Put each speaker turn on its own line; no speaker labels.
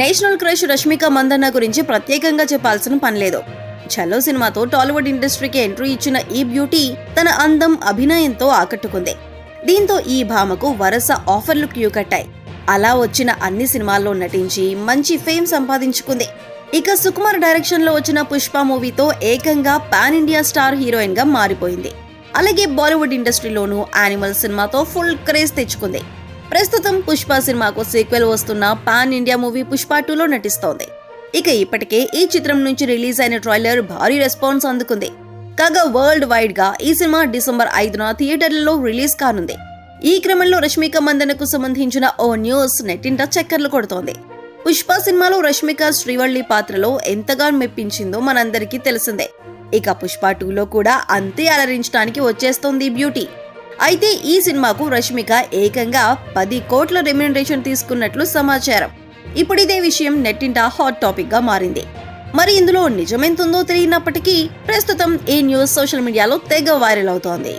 National crush Rashmika Mandanna గురించి ప్రత్యేకంగా చెప్పాల్సిన పనిలేదు ఛలో చలో సినిమాతో టాలీవుడ్ ఇండస్ట్రీకి ఎంట్రీ ఇచ్చిన ఈ బ్యూటీ తన అందం అభినయంతో ఆకట్టుకుంది. దీంతో ఈ భామకు వరుస ఆఫర్లు క్యూ కట్టాయి. అలా వచ్చిన అన్ని సినిమాల్లో నటించి మంచి ఫేమ్ సంపాదించుకుంది. ఇక సుకుమార్ డైరెక్షన్లో వచ్చిన పుష్ప మూవీతో ఏకంగా పాన్ ఇండియా స్టార్ హీరోయిన్గా మారిపోయింది. అలాగే బాలీవుడ్ ఇండస్ట్రీలోనూ యానిమల్ సినిమాతో ఫుల్ క్రేజ్ తెచ్చుకుంది. ప్రస్తుతం పుష్ప సినిమాకు సీక్వెల్ వస్తున్న పాన్ ఇండియా మూవీ పుష్ప టూలో నటిస్తోంది. ఇక ఇప్పటికే ఈ చిత్రం నుంచి రిలీజ్ అయిన ట్రైలర్ భారీ రెస్పాన్స్ అందుకుంది. కాగా వరల్డ్ వైడ్గా ఈ సినిమా డిసెంబర్ ఐదున థియేటర్లలో రిలీజ్ కానుంది. ఈ క్రమంలో రష్మిక మందనకు సంబంధించిన ఓ న్యూస్ నెట్టింట చక్కర్లు కొడుతోంది. పుష్ప సినిమాలో రష్మిక శ్రీవల్లి పాత్రలో ఎంతగా మెప్పించిందో మనందరికీ తెలిసిందే. ఇక పుష్ప టూలో కూడా అంతే అలరించడానికి వచ్చేస్తోంది బ్యూటీ. అయితే ఈ సినిమాకు రష్మిక ఏకంగా పది కోట్ల రెమ్యునరేషన్ తీసుకున్నట్లు సమాచారం. ఇప్పుడు ఇదే విషయం నెట్టింట హాట్ టాపిక్గా మారింది. మరి ఇందులో నిజమెంతుందో తెలియనప్పటికీ ప్రస్తుతం ఈ న్యూస్ సోషల్ మీడియాలో తెగ వైరల్ అవుతోంది.